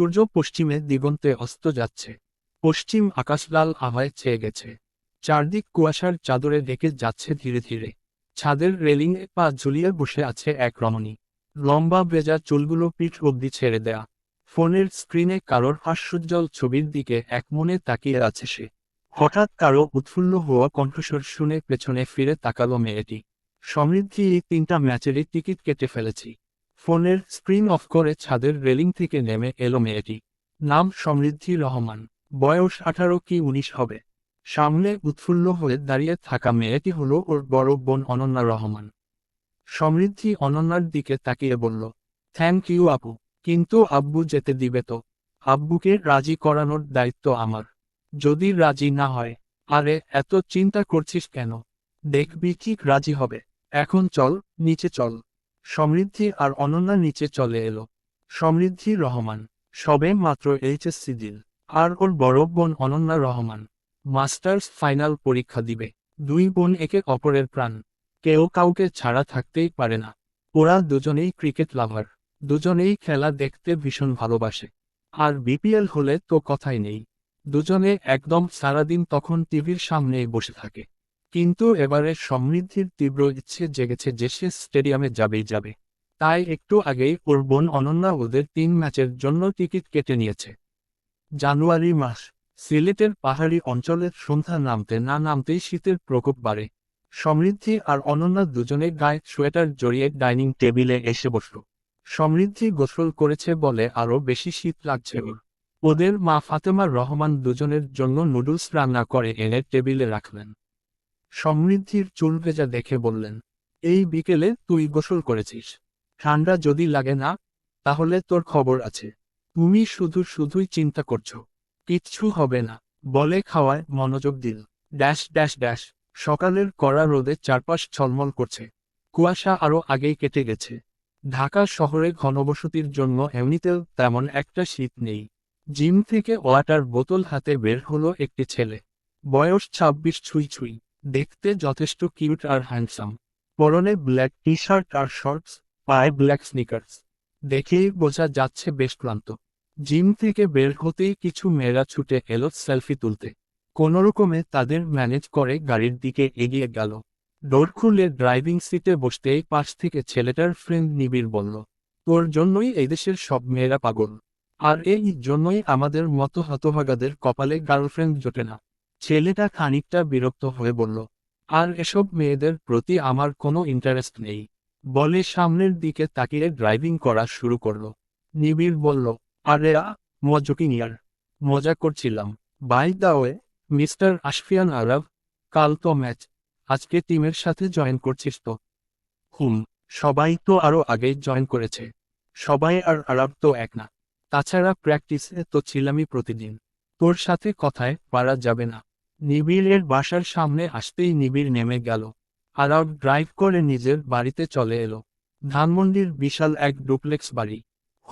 সূর্য পশ্চিমে দিগন্তে অস্ত যাচ্ছে। পশ্চিম আকাশ লাল আভায় ছেয়ে গেছে। চারদিক কুয়াশার চাদরে ডেকে যাচ্ছে ধীরে ধীরে। ছাদের রেলিংয়ে পা ঝুলিয়ে বসে আছে এক রমণী। লম্বা বেজা চুলগুলো পিঠ অবধি ছেড়ে দেয়া। ফোনের স্ক্রিনে কারোর হাস্যোজ্জ্বল ছবির দিকে এক মনে তাকিয়ে আছে সে। হঠাৎ কারও উৎফুল্ল হওয়া কণ্ঠস্বর শুনে পেছনে ফিরে তাকালো মেয়েটি। সমৃদ্ধি এই তিনটা ম্যাচেরই টিকিট কেটে ফেলেছি। ফোনের স্ক্রিন অফ করে ছাদের রেলিং থেকে নেমে এলো মেয়েটি। নাম সমৃদ্ধি রহমান। বয়স আঠারো কি উনিশ হবে? সামনে উৎফুল্ল হয়ে দাঁড়িয়ে থাকা মেয়েটি হলো ওর বড় বোন অনন্যা রহমান। সমৃদ্ধি অনন্যার দিকে তাকিয়ে বলল থ্যাংক ইউ আপু। কিন্তু আব্বু যেতে দিবে তো। আব্বুকে রাজি করানোর দায়িত্ব আমার। যদি রাজি না হয়, আরে এত চিন্তা করছিস কেন? দেখবি ঠিক রাজি হবে। এখন চল, নিচে চল। সমৃদ্ধি আর অনন্যা নিচে চলে এলো। সমৃদ্ধি রহমান, সবে মাত্র এইচএসসি দিল আর ওর বড় বোন অনন্যা রহমান, মাস্টার্স ফাইনাল পরীক্ষা দিবে। দুই বোন একে অপরের প্রাণ। কেউ কাউকে ছাড়া থাকতেই পারে না। ওরা দুজনেই ক্রিকেট লাভার। দুজনেই খেলা দেখতে ভীষণ ভালোবাসে। আর বিপিএল হলে তো কথাই নেই। দুজনে একদম সারাদিন তখন টিভির সামনেই বসে থাকে। কিন্তু এবারে সমৃদ্ধির তীব্র ইচ্ছে জেগেছে যে সে স্টেডিয়ামে যাবেই যাবে। তাই একটু আগেই ওর বোন অনন্যা ওদের তিন ম্যাচের জন্য টিকিট কেটে নিয়েছে। জানুয়ারি মাস, সিলেটের পাহাড়ি অঞ্চলের সন্ধ্যা নামতে না নামতেই শীতের প্রকোপ বাড়ে। সমৃদ্ধি আর অনন্যা দুজনে গায়ে সোয়েটার জড়িয়ে ডাইনিং টেবিলে এসে বসল। সমৃদ্ধি গোসল করেছে বলে আরও বেশি শীত লাগছে ওর। ওদের মা ফাতেমা রহমান দুজনের জন্য নুডলস রান্না করে এনে টেবিলে রাখলেন। সমৃদ্ধির চুল ভেজা দেখে বললেন, এই বিকেলে তুই গোসল করেছিস। ঠান্ডা যদি লাগে না, তাহলে তোর খবর আছে। তুমি শুধু শুধুই চিন্তা করছ। কিচ্ছু হবে না। বলে খাওয়ায় মনোযোগ দিল। ড্যাশ ড্যাশ ড্যাশ, সকালের কড়া রোদে চারপাশ ছলমল করছে। কুয়াশা আরও আগেই কেটে গেছে। ঢাকা শহরে ঘনবসতির জন্য এমনিতেও তেমন একটা শীত নেই। জিম থেকে ওয়াটার বোতল হাতে বের হলো একটি ছেলে। বয়স ছাব্বিশ ছুঁই ছুঁই। দেখতে যথেষ্ট কিউট আর হ্যান্ডসাম পরনে ব্ল্যাক টি শার্ট আর শর্টস পায়ে ব্ল্যাক স্নিকার্স দেখেই বোঝা যাচ্ছে বেশ ক্লান্ত। জিম থেকে বের হতেই কিছু মেয়েরা ছুটে এলো সেলফি তুলতে। কোনোরকমে তাদের ম্যানেজ করে গাড়ির দিকে এগিয়ে গেল। ডোর খুলে ড্রাইভিং সিটে বসতেই পাশ থেকে ছেলেটার ফ্রেন্ড নিবিড় বলল, তোর জন্যই এই দেশের সব মেয়েরা পাগল। আর এই জন্যই আমাদের মতো হতভাগাদের কপালে গার্লফ্রেন্ড জোটে না। ছেলেটা খানিকটা বিরক্ত হয়ে বলল, আর এসব মেয়েদের প্রতি আমার কোনো ইন্টারেস্ট নেই। বলে সামনের দিকে তাকিয়ে ড্রাইভিং করা শুরু করল। নিবিড় বলল, আরে মজকিং ইয়ার মজা করছিলাম। By the way mister Ashfiyan Arab, কাল তো ম্যাচ আজকে টিমের সাথে জয়েন করছিস তো? হুম, সবাই তো আরও আগেই জয়েন করেছে। সবাই আর আরব তো এক না। তাছাড়া প্র্যাকটিসে তো ছিলামই প্রতিদিন। তোর সাথে কথায় পারা যাবে না। নিবিড়ের বাসার সামনে আসতেই নিবিড় নেমে গেল। আরব ড্রাইভ করে নিজের বাড়িতে চলে এলো। ধানমন্ডির বিশাল এক ডুপ্লেক্স বাড়ি।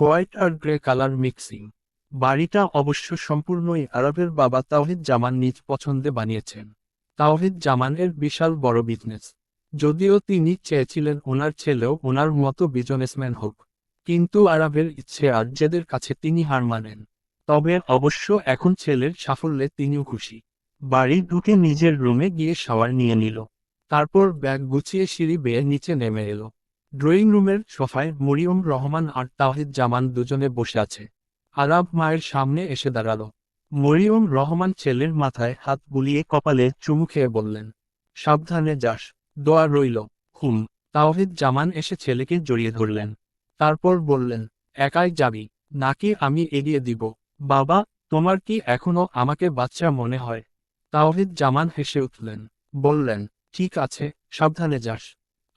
হোয়াইট আর গ্রে কালার মিক্সিং। বাড়িটা অবশ্য সম্পূর্ণই আরবের বাবা তাওহিদ জামান নিজ পছন্দে বানিয়েছেন। তাওহিদ জামানের বিশাল বড় বিজনেস যদিও তিনি চেয়েছিলেন ওনার ছেলেও ওনার মতো বিজনেসম্যান হোক। কিন্তু আরবের ইচ্ছে আর কাছে তিনি হার মানেন। তবে অবশ্য এখন ছেলের সাফল্যে তিনিও খুশি। বাড়ি ঢুকে নিজের রুমে গিয়ে শাওয়ার নিয়ে নিল। তারপর ব্যাগ গুছিয়ে সিঁড়ি বেয়ে নিচে নেমে এলো। ড্রয়িং রুমের সোফায় মরিয়ম রহমান আর তাওহিদ জামান দুজনে বসে আছে। আরাব মায়ের সামনে এসে দাঁড়াল। মরিয়ম রহমান ছেলের মাথায় হাত বুলিয়ে কপালে চুমু খেয়ে বললেন, সাবধানে যাস, দোয়া রইল, হুম। তাওহিদ জামান এসে ছেলেকে জড়িয়ে ধরলেন। তারপর বললেন, একাই যাবি, নাকি আমি এগিয়ে দিব? বাবা, তোমার কি এখনও আমাকে বাচ্চা মনে হয়? তাওহিদ জামান হেসে উঠলেন। বললেন, ঠিক আছে, সাবধানে যাস।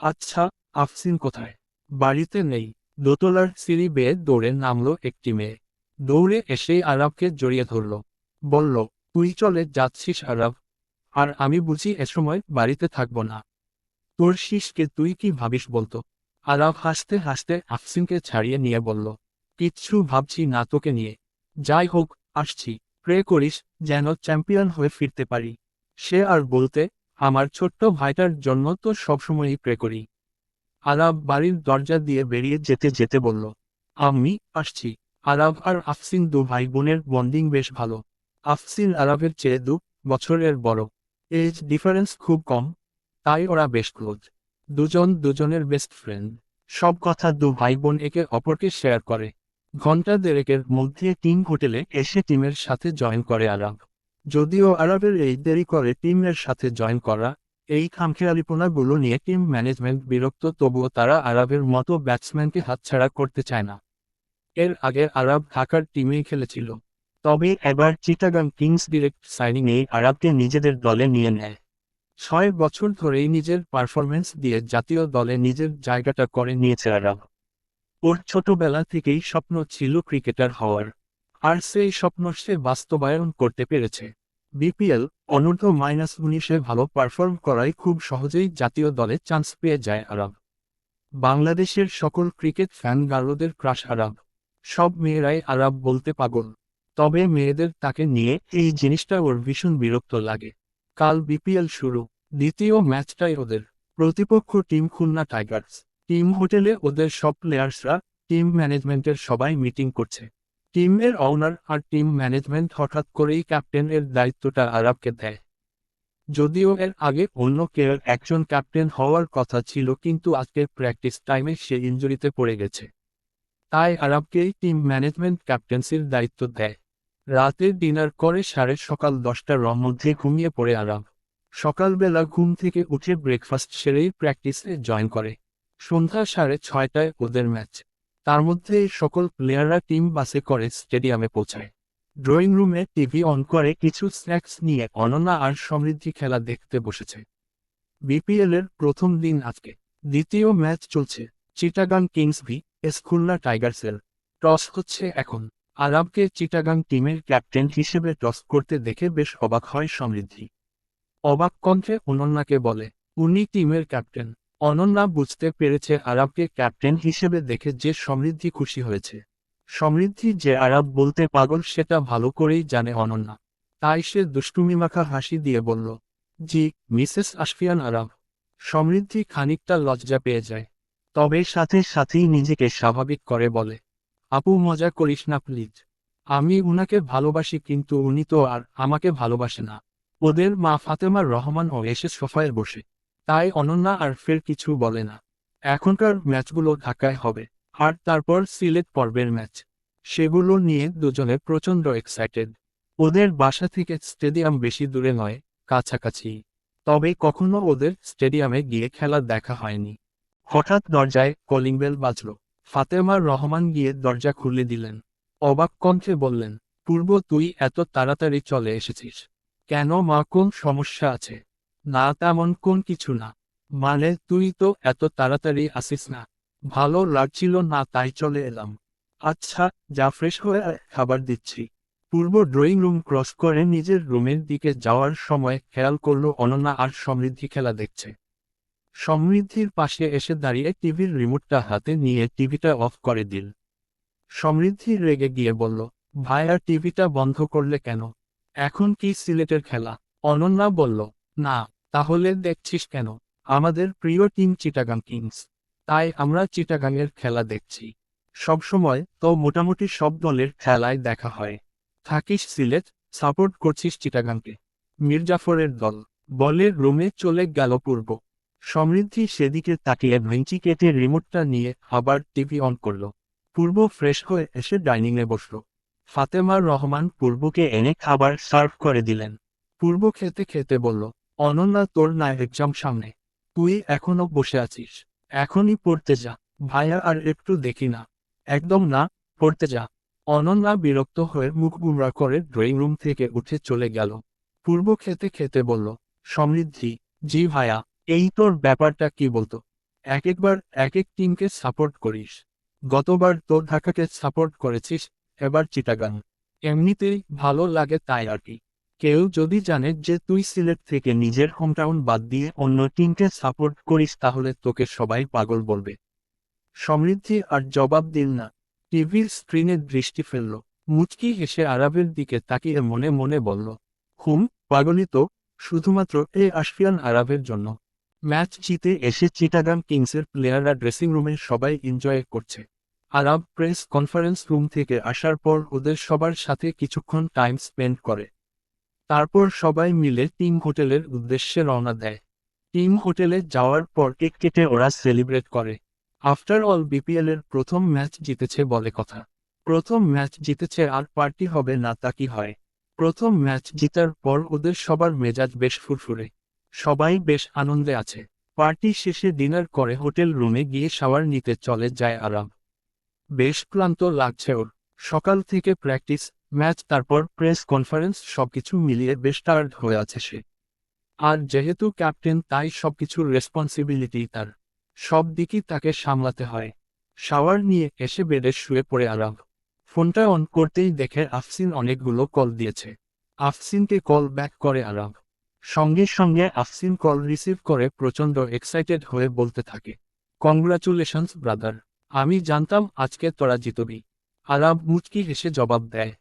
আচ্ছা আফসিন কোথায়? বাড়িতে নেই। দোতলার সিঁড়ি বেয়ে দৌড়ে নামল একটি মেয়ে। দৌড়ে এসেই আরবকে জড়িয়ে ধরল। বলল, তুই চলে যাচ্ছিস আরব। আর আমি বুঝি এসময় বাড়িতে থাকব না। তোর শিসকে তুই কি ভাবিস বলতো? আরব হাসতে হাসতে আফসিনকে ছাড়িয়ে নিয়ে বলল, কিচ্ছু ভাবছি না তোকে নিয়ে। যাই হোক, আসছি। প্রে করিস যেন চ্যাম্পিয়ন হয়ে ফিরতে পারি। সে আর বলতে, আমার ছোট্ট ভাইটার জন্য তো সবসময়ই প্রে করি। আরব বাড়ির দরজা দিয়ে বেরিয়ে যেতে যেতে বলল, আমি আসছি। আরব আর আফসিন দু ভাই বোনের বন্ডিং বেশ ভালো। আফসিন আরবের চেয়ে দু বছরের বড়। এজ ডিফারেন্স খুব কম, তাই ওরা বেশ ক্লোজ। দুজন দুজনের বেস্ট ফ্রেন্ড। সব কথা দু ভাই বোন একে অপরকে শেয়ার করে। ঘণ্টা দেড়েকের মধ্যে টিম হোটেলে এসে টিমের সাথে জয়েন করে আরব যদিও আরবের এই দেরি করে টিমের সাথে জয়েন করা, এই খামখেয়ালিপনাগুলো নিয়ে টিম ম্যানেজমেন্ট বিরক্ত, তবুও তারা আরবের মতো ব্যাটসম্যানকে হাতছাড়া করতে চায় না। এর আগে আরব ঢাকার টিমেই খেলেছিল। তবে এবার চিটাগাং কিংস ডিরেক্ট সাইনিং এই আরবকে নিজেদের দলে নিয়ে নেয়। ছয় বছর ধরেই নিজের পারফরমেন্স দিয়ে জাতীয় দলে নিজের জায়গাটা করে নিয়েছে আরব। ওর ছোটবেলা থেকেই স্বপ্ন ছিল ক্রিকেটার হওয়ার। আর সেই স্বপ্ন সে বাস্তবায়ন করতে পেরেছে। বিপিএল অনূর্ধ্ব মাইনাস উনিশে ভালো পারফর্ম করায় খুব সহজেই জাতীয় দলে চান্স পেয়ে যায় আরব। বাংলাদেশের সকল ক্রিকেট ফ্যান গারোদের ক্রাশ আরব। সব মেয়েরাই আরব বলতে পাগল। তবে মেয়েদের তাকে নিয়ে এই জিনিসটা ওর ভীষণ বিরক্ত লাগে। কাল বিপিএল শুরু, দ্বিতীয় ম্যাচটাই ওদের। প্রতিপক্ষ টিম খুলনা টাইগার্স। টিম হোটেলে ওদের সব প্লেয়ার্সরা টিম ম্যানেজমেন্টের সবাই মিটিং করছে। টিমের অনার আর টিম ম্যানেজমেন্ট হঠাৎ করেই ক্যাপ্টেনের দায়িত্বটা আরবকে দেয়। যদিও এর আগে অন্য কেউ একজন ক্যাপ্টেন হওয়ার কথা ছিল কিন্তু আজকের প্র্যাকটিস টাইমে সে ইঞ্জুরিতে পড়ে গেছে। তাই আরবকেই টিম ম্যানেজমেন্ট ক্যাপ্টেন্সির দায়িত্ব দেয়। রাতে ডিনার করে সাড়ে সকাল দশটার মধ্যে ঘুমিয়ে পড়ে আরব সকালবেলা ঘুম থেকে উঠে ব্রেকফাস্ট সেরেই প্র্যাকটিসে জয়েন করে। সন্ধ্যা সাড়ে ছয়টায় ওদের ম্যাচ। তার মধ্যে সকল প্লেয়াররা টিম বাসে করে স্টেডিয়ামে পৌঁছায়। ড্রয়িং রুমে টিভি অন করে কিছু স্ন্যাক্স নিয়ে অনন্যা আর সমৃদ্ধি খেলা দেখতে বসেছে। বিপিএল এর প্রথম দিন আজকে। দ্বিতীয় ম্যাচ চলছে। Chittagong kings V S Khulna টাইগার্সের। Toss হচ্ছে এখন। আরবকে চিটাগাং টিমের ক্যাপ্টেন হিসেবে টস করতে দেখে বেশ অবাক হয় সমৃদ্ধি। অবাক কণ্ঠে অনন্যাকে বলে, উনি টিমের ক্যাপ্টেন। অনন্যা বুঝতে পেরেছে আরবকে ক্যাপ্টেন হিসেবে দেখে যে সমৃদ্ধি খুশি হয়েছে। সমৃদ্ধি যে আরব বলতে পাগল সেটা ভালো করেই জানে অনন্যা। তাই সে দুষ্টুমি মাখা হাসি দিয়ে বলল, জি, মিসেস আশফিয়ান আরব, সমৃদ্ধি খানিকটা লজ্জা পেয়ে যায়। তবে সাথে সাথেই নিজেকে স্বাভাবিক করে বলে, আপু, মজা করিস না, প্লিজ। আমি উনাকে ভালোবাসি, কিন্তু উনি তো আর আমাকে ভালোবাসে না। ওদের মা ফাতেমার রহমান ও এসে সোফায় বসে। তাই অনন্যা আর ফের কিছু বলে না। এখনকার ম্যাচগুলো ঢাকায় হবে, আর তারপর সিলেট পর্বের ম্যাচ। সেগুলো নিয়ে দুজনে প্রচণ্ড এক্সাইটেড ওদের বাসা থেকে স্টেডিয়াম বেশি দূরে নয়, কাছাকাছি। তবে কখনো ওদের স্টেডিয়ামে গিয়ে খেলা দেখা হয়নি। হঠাৎ দরজায় কলিং বেল বাজল। ফাতেমার রহমান গিয়ে দরজা খুলে দিলেন। অবাক কণ্ঠে বললেন, পূর্ব, তুই এত তাড়াতাড়ি চলে এসেছিস। কেন মা, কোন সমস্যা আছে? না তেমন কোন কিছু না। মানে তুই তো এত তাড়াতাড়ি আসিস না। ভালো লাগছিল না, তাই চলে এলাম। আচ্ছা যা ফ্রেশ হয়ে খাবার দিচ্ছি। পূর্ব ড্রয়িং রুম ক্রস করে নিজের রুমের দিকে যাওয়ার সময় খেয়াল করল অনন্যা আর সমৃদ্ধি খেলা দেখছে। সমৃদ্ধির পাশে এসে দাঁড়িয়ে টিভির রিমোটটা হাতে নিয়ে টিভিটা অফ করে দিল। সমৃদ্ধি রেগে গিয়ে বলল, ভাই, আর টিভিটা বন্ধ করলে কেন? এখন কি সিলেটের খেলা? অনন্যা বলল, না। তাহলে দেখছিস কেন? আমাদের প্রিয় টিম চিটাগাং কিংস। তাই আমরা চিটাগাংয়ের খেলা দেখছি। সবসময় তো মোটামুটি সব দলের খেলায় দেখা হয়। থাকিস সিলেট, সাপোর্ট করছিস চিটাগাংকে। মির্জাফরের দল বলের রুমে চলে গেল পূর্ব। সমৃদ্ধি সেদিকে তাকিয়ে ভেঞ্চি কেটে রিমোটটা নিয়ে আবার টিভি অন করল। পূর্ব ফ্রেশ হয়ে এসে ডাইনিংয়ে বসল। ফাতেমার রহমান পূর্বকে এনে খাবার সার্ভ করে দিলেন। পূর্ব খেতে খেতে বলল অনন্যা, তোর না এক্সাম সামনে। তুই এখনও বসে আছিস। এখনই পড়তে যা। ভাইয়া, আর একটু দেখি না। একদম না, পড়তে যা। অনন্যা বিরক্ত হয়ে মুখ গুমরা করে ড্রয়িং রুম থেকে উঠে চলে গেল। পূর্ব খেতে খেতে বলল, সমৃদ্ধি, জি ভাইয়া, এই তোর ব্যাপারটা কি বলতো? এক একবার এক এক টিমকে সাপোর্ট করিস। গতবার তোর ঢাকাকে সাপোর্ট করেছিস, এবার চিটাগান এমনিতেই ভালো লাগে তাই আর কি। কেউ যদি জানে যে তুই সিলেট থেকে নিজের হোমটাউন বাদ দিয়ে অন্য টিমকে সাপোর্ট করিস তাহলে তোকে সবাই পাগল বলবে। সমৃদ্ধি আর জবাব দিল না। টিভির স্ক্রিনে দৃষ্টি ফেলল। মুচকি হেসে আরবের দিকে তাকিয়ে মনে মনে বলল, হুম, পাগলই তো, শুধুমাত্র এ আশফিয়ান আরবের জন্য। ম্যাচ জিতে এসে চিটাগাং কিংসের প্লেয়াররা ড্রেসিং রুমে সবাই এনজয় করছে। আরব প্রেস কনফারেন্স রুম থেকে আসার পর ওদের সবার সাথে কিছুক্ষণ টাইম স্পেন্ড করে। তারপর সবাই মিলে টিম হোটেলের উদ্দেশ্যে রওনা দেয়। টিম হোটেলে যাওয়ার পর কেক কেটে ওরা সেলিব্রেট করে। আফটার অল, বিপিএল এর প্রথম ম্যাচ জিতেছে বলে কথা। প্রথম ম্যাচ জিতেছে আর পার্টি হবে না তা কি হয়? প্রথম ম্যাচ জিতার পর ওদের সবার মেজাজ বেশ ফুরফুরে। সবাই বেশ আনন্দে আছে। পার্টি শেষে ডিনার করে হোটেল রুমে গিয়ে শাওয়ার নিতে চলে যায় আরাম। বেশ ক্লান্ত লাগছে ওর। সকাল থেকে প্র্যাকটিস ম্যাচ, তারপর প্রেস কনফারেন্স, সবকিছু মিলিয়ে বেশ টায়ার্ড হয়ে আছে সে। আর যেহেতু ক্যাপ্টেন তাই সবকিছুর রেসপন্সিবিলিটি তার। সব দিকই তাকে সামলাতে হয়। শাওয়ার নিয়ে এসে বেডে শুয়ে পড়ে আরাম। ফোনটা অন করতেই দেখে আফসিন অনেকগুলো কল দিয়েছে। আফসিনকে কল ব্যাক করে আরাম। সঙ্গে সঙ্গে আফসিন কল রিসিভ করে প্রচণ্ড এক্সাইটেড হয়ে বলতে থাকে কংগ্রাচুলেশনস ব্রাদার আমি জানতাম আজকে তোরা জিতবি। আরাব মুচকি হেসে জবাব দেয়।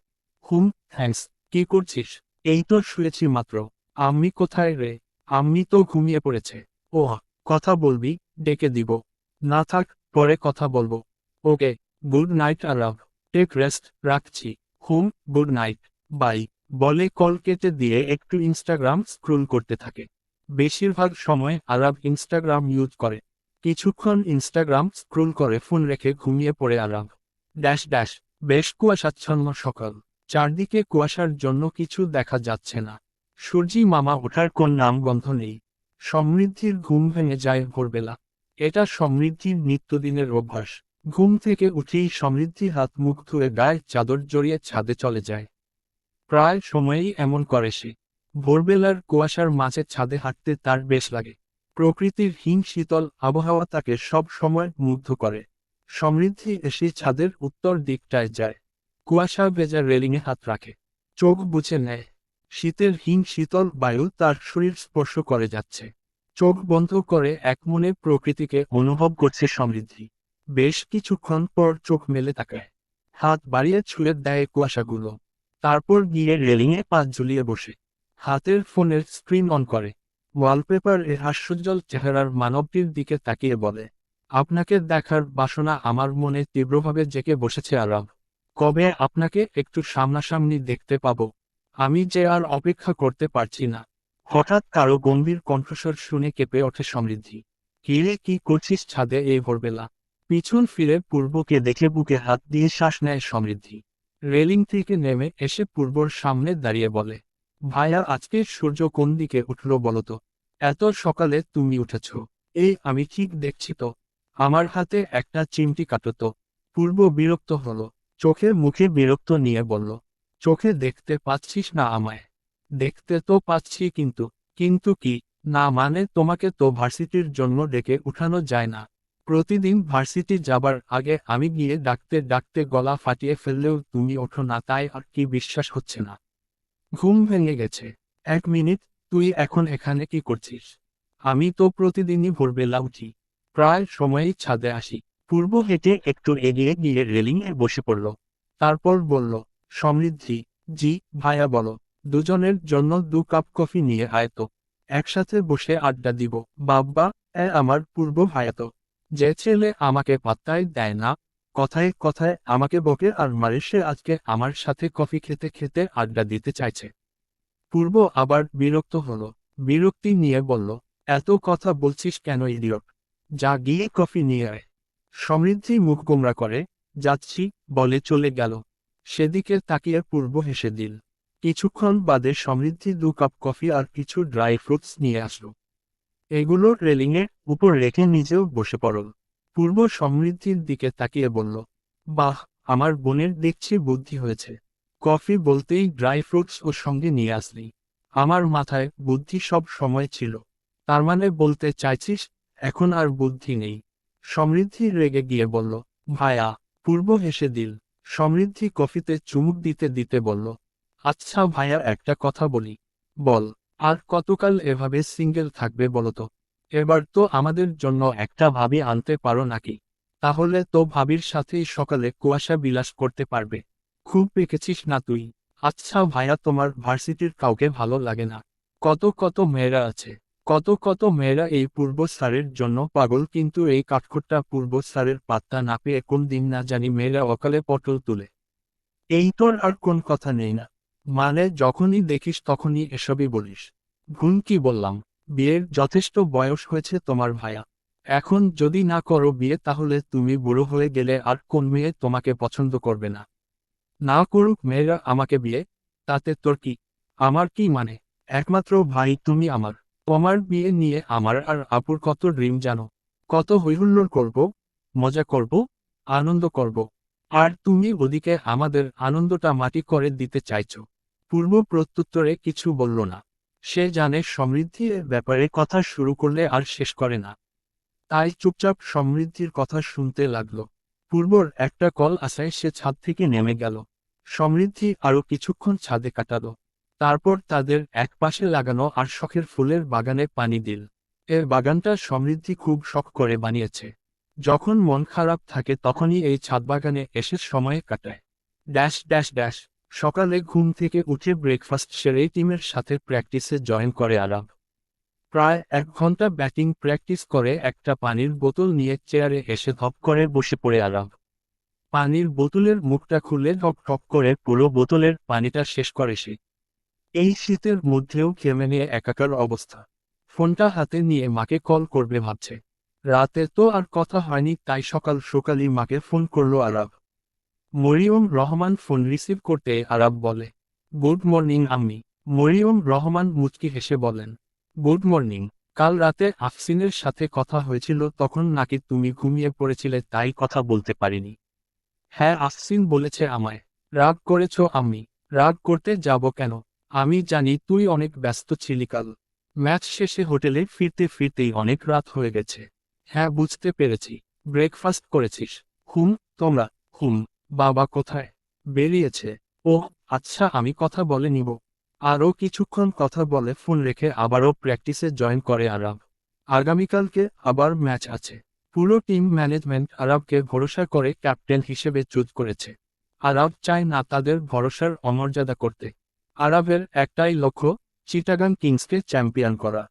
হুম থ্যাঙ্কস কি করছিস? এই তো শুয়েছি মাত্র। আমি কোথায় রে? আমি তো ঘুমিয়ে পড়েছে। ও কথা বলবি? ডেকে দিব। না থাক, পরে কথা বলব। Okay, good night Arab take rest, রাখছি। হুম, গুড নাইট। বাই। বলে কল কেটে দিয়ে একটু ইনস্টাগ্রাম স্ক্রোল করতে থাকে। বেশিরভাগ সময় আরব ইনস্টাগ্রাম ইউজ করে। কিছুক্ষণ ইনস্টাগ্রাম স্ক্রোল করে ফোন রেখে ঘুমিয়ে পড়ে আরব। Dash dash. বেশ কুয়াশাচ্ছন্ন সকাল। চারদিকে কুয়াশার জন্য কিছু দেখা যাচ্ছে না। সূর্যি মামা ওঠার কোন নাম গন্ধ নেই। সমৃদ্ধির ঘুম ভেঙে যায় ভোরবেলা। এটা সমৃদ্ধির নিত্যদিনের অভ্যাস। ঘুম থেকে উঠেই সমৃদ্ধি হাত মুখ ধুয়ে গায়ে চাদর জড়িয়ে ছাদে চলে যায়। প্রায় সময়েই এমন করে সে। ভোরবেলার কুয়াশার মাঝে ছাদে হাঁটতে তার বেশ লাগে। প্রকৃতির হিম শীতল আবহাওয়া তাকে সব সময় মুগ্ধ করে। সমৃদ্ধি এসে ছাদের উত্তর দিকটায় যায়। কুয়াশা ভেজা রেলিংয়ে হাত রাখে। চোখ বুঝে নেয়। শীতের হিং শীতল বায়ু তার শরীর স্পর্শ করে যাচ্ছে। চোখ বন্ধ করে এক মনে প্রকৃতিকে অনুভব করছে সমৃদ্ধি। বেশ কিছুক্ষণ পর চোখ মেলে তাকায়। হাত বাড়িয়ে ছুঁয়ে দেয় কুয়াশাগুলো। তারপর গিয়ে রেলিংয়ে পা ঝুলিয়ে বসে। হাতের ফোনের স্ক্রিন অন করে। ওয়ালপেপার এ হাস্যোজ্জ্বল চেহারার মানবটির দিকে তাকিয়ে বলে, আপনাকে দেখার বাসনা আমার মনে তীব্রভাবে জেকে বসেছে আরাম। কবে আপনাকে একটু সামনাসামনি দেখতে পাব? আমি যে আর অপেক্ষা করতে পারছি না। হঠাৎ কারও গম্ভীর কণ্ঠস্বর শুনে কেঁপে ওঠে সমৃদ্ধি। কিরে কি করছিস ছাদে এই ভোরবেলা? পিছন ফিরে পূর্বকে দেখে বুকে হাত দিয়ে শ্বাস নেয় সমৃদ্ধি। রেলিং থেকে নেমে এসে পূর্বর সামনে দাঁড়িয়ে বলে, ভাইয়া, আজকে সূর্য কোন দিকে উঠল বলতো এত সকালে তুমি উঠেছ। এই আমি ঠিক দেখছি তো। আমার হাতে একটা চিমটি কাটতো পূর্ব বিরক্ত হলো। চোখে মুখে বিরক্ত নিয়ে বলল, চোখে দেখতে পাচ্ছিস না আমায়। দেখতে তো পাচ্ছি কিন্তু কিন্তু কি? না মানে তোমাকে তো ভার্সিটির জন্য ডেকে উঠানো যায় না। প্রতিদিন ভার্সিটি যাবার আগে আমি গিয়ে ডাকতে ডাকতে গলা ফাটিয়ে ফেললেও তুমি ওঠো না, তাই আর কি বিশ্বাস হচ্ছে না। ঘুম ভেঙে গেছে। এক মিনিট, তুই এখন এখানে কি করছিস? আমি তো প্রতিদিনই ভোরবেলা উঠি। প্রায় সময়েই ছাদে আসি। পূর্ব হেঁটে একটু এগিয়ে গিয়ে রেলিংয়ে বসে পড়ল। তারপর বলল, সমৃদ্ধি, জি ভাইয়া বলো। দুজনের জন্য দু কাপ কফি নিয়ে আয় তো। একসাথে বসে আড্ডা দিব। বাব্বা এ আমার পূর্ব ভায়াতো যে ছেলে আমাকে পাত্তাই দেয় না, কথায় কথায় আমাকে বকে আর মারে, সে আজকে আমার সাথে কফি খেতে খেতে আড্ডা দিতে চাইছে। পূর্ব আবার বিরক্ত হলো। বিরক্তি নিয়ে বলল, এত কথা বলছিস কেন, ইডিয়ট? যা গিয়ে কফি নিয়ে আয়। সমৃদ্ধি মুখ গোমরা করে, যাচ্ছি, বলে চলে গেল। সেদিকে তাকিয়ে পূর্ব হেসে দিল। কিছুক্ষণ বাদে সমৃদ্ধি দু কাপ কফি আর কিছু ড্রাই ফ্রুটস নিয়ে আসলো। এগুলো রেলিংয়ের উপর রেখে নিজেও বসে পড়ল। পূর্ব সমৃদ্ধির দিকে তাকিয়ে বলল, বাহ, আমার বোনের দেখছি বুদ্ধি হয়েছে। কফি বলতেই ড্রাই ফ্রুটস ও সঙ্গে নিয়ে আসলি। আমার মাথায় বুদ্ধি সব সময় ছিল। তার মানে বলতে চাইছিস, এখন আর বুদ্ধি নেই। সমৃদ্ধি রেগে গিয়ে বলল, ভায়া, পূর্ব হেসে দিল। সমৃদ্ধি কফিতে চুমুক দিতে দিতে বলল আচ্ছা ভাইয়া একটা কথা বলি। বল, আর কতকাল এভাবে সিঙ্গেল থাকবে বলতো এবার তো আমাদের জন্য একটা ভাবি আনতে পারো নাকি? তাহলে তো ভাবির সাথেই সকালে কুয়াশা বিলাস করতে পারবে। খুব পেকেছিস না তুই? আচ্ছা ভাইয়া তোমার ভার্সিটির কাউকে ভালো লাগে না। কত কত মেয়েরা আছে। কত কত মেয়েরা এই পূর্ব স্যারের জন্য পাগল, কিন্তু এই কাঠখোট্টা পূর্ব স্যারের পাত্তা না পেয়ে কোন দিন না জানি মেয়েরা অকালে পটল তুলে। এই তোর আর কোন কথা নেই না। মানে যখনই দেখিস তখনই এসবই বলিস। ভুল কি বললাম, বিয়ের যথেষ্ট বয়স হয়েছে তোমার ভায়া। এখন যদি না করো বিয়ে তাহলে তুমি বুড়ো হয়ে গেলে আর কোন মেয়ে তোমাকে পছন্দ করবে না। না করুক মেয়েরা আমাকে বিয়ে, তাতে তোর কি, আমার কি মানে? একমাত্র ভাই তুমি আমার। তোমার বিয়ে নিয়ে আমার আর আপুর কত ড্রিম জানো? কত হৈহুল্লোড় করব, মজা করব, আনন্দ করব। আর তুমি ওদিকে আমাদের আনন্দটা মাটি করে দিতে চাইছ। পূর্ব প্রত্যুত্তরে কিছু বলল না। সে জানে সমৃদ্ধি এর ব্যাপারে কথা শুরু করলে আর শেষ করে না। তাই চুপচাপ সমৃদ্ধির কথা শুনতে লাগল। পূর্বর একটা কল আসায় সে ছাদ থেকে নেমে গেল। সমৃদ্ধি আরও কিছুক্ষণ ছাদে কাটালো। তারপর তাদের একপাশে লাগানো আর শখের ফুলের বাগানে পানি দিল। এর বাগানটা সমৃদ্ধি খুব শখ করে বানিয়েছে। যখন মন খারাপ থাকে তখনই এই ছাদ বাগানে এসে সময় কাটায়। ড্যাশ ড্যাশ ড্যাশ, সকালে ঘুম থেকে উঠে ব্রেকফাস্ট সেরে টিমের সাথে প্র্যাকটিসে জয়েন করে আরাব প্রায় এক ঘণ্টা ব্যাটিং প্র্যাকটিস করে একটা পানির বোতল নিয়ে চেয়ারে এসে ধপ করে বসে পড়ে আরাব পানির বোতলের মুখটা খুলে ঢক ঢক করে পুরো বোতলের পানিটা শেষ করে সে। এই শীতের মধ্যেও ঘেমে নিয়ে একাকার অবস্থা। ফোনটা হাতে নিয়ে মাকে কল করবে ভাবছে। রাতে তো আর কথা হয়নি, তাই সকাল সকালই মাকে ফোন করল আরব। মরিয়ম রহমান ফোন রিসিভ করতে আরব বলে, গুড মর্নিং আমি মরিয়ম রহমান মুচকি হেসে বলেন, গুড মর্নিং। কাল রাতে আফসিনের সাথে কথা হয়েছিল, তখন নাকি তুমি ঘুমিয়ে পড়েছিলে, তাই কথা বলতে পারিনি। হ্যাঁ আফসিন বলেছে আমায়। রাগ করেছ আমি রাগ করতে যাব কেন? আমি জানি তুই অনেক ব্যস্ত ছিলি কাল। ম্যাচ শেষে হোটেলে ফিরতে ফিরতেই অনেক রাত হয়ে গেছে। হ্যাঁ বুঝতে পেরেছি। ব্রেকফাস্ট করেছিস। হুম, তোমরা? হুম, বাবা কোথায়? বেরিয়েছে। ও আচ্ছা আমি কথা বলে নিব। আরও কিছুক্ষণ কথা বলে ফোন রেখে আবারও প্র্যাকটিসে জয়েন করে আরব আগামীকালকে আবার ম্যাচ আছে। পুরো টিম ম্যানেজমেন্ট আরবকে ভরসা করে ক্যাপ্টেন হিসেবে চুজ করেছে। আরব চায় না তাদের ভরসার অমর্যাদা করতে। আরবের একটাই লক্ষ্য চিটাগাং কিংসকে চ্যাম্পিয়ন করা।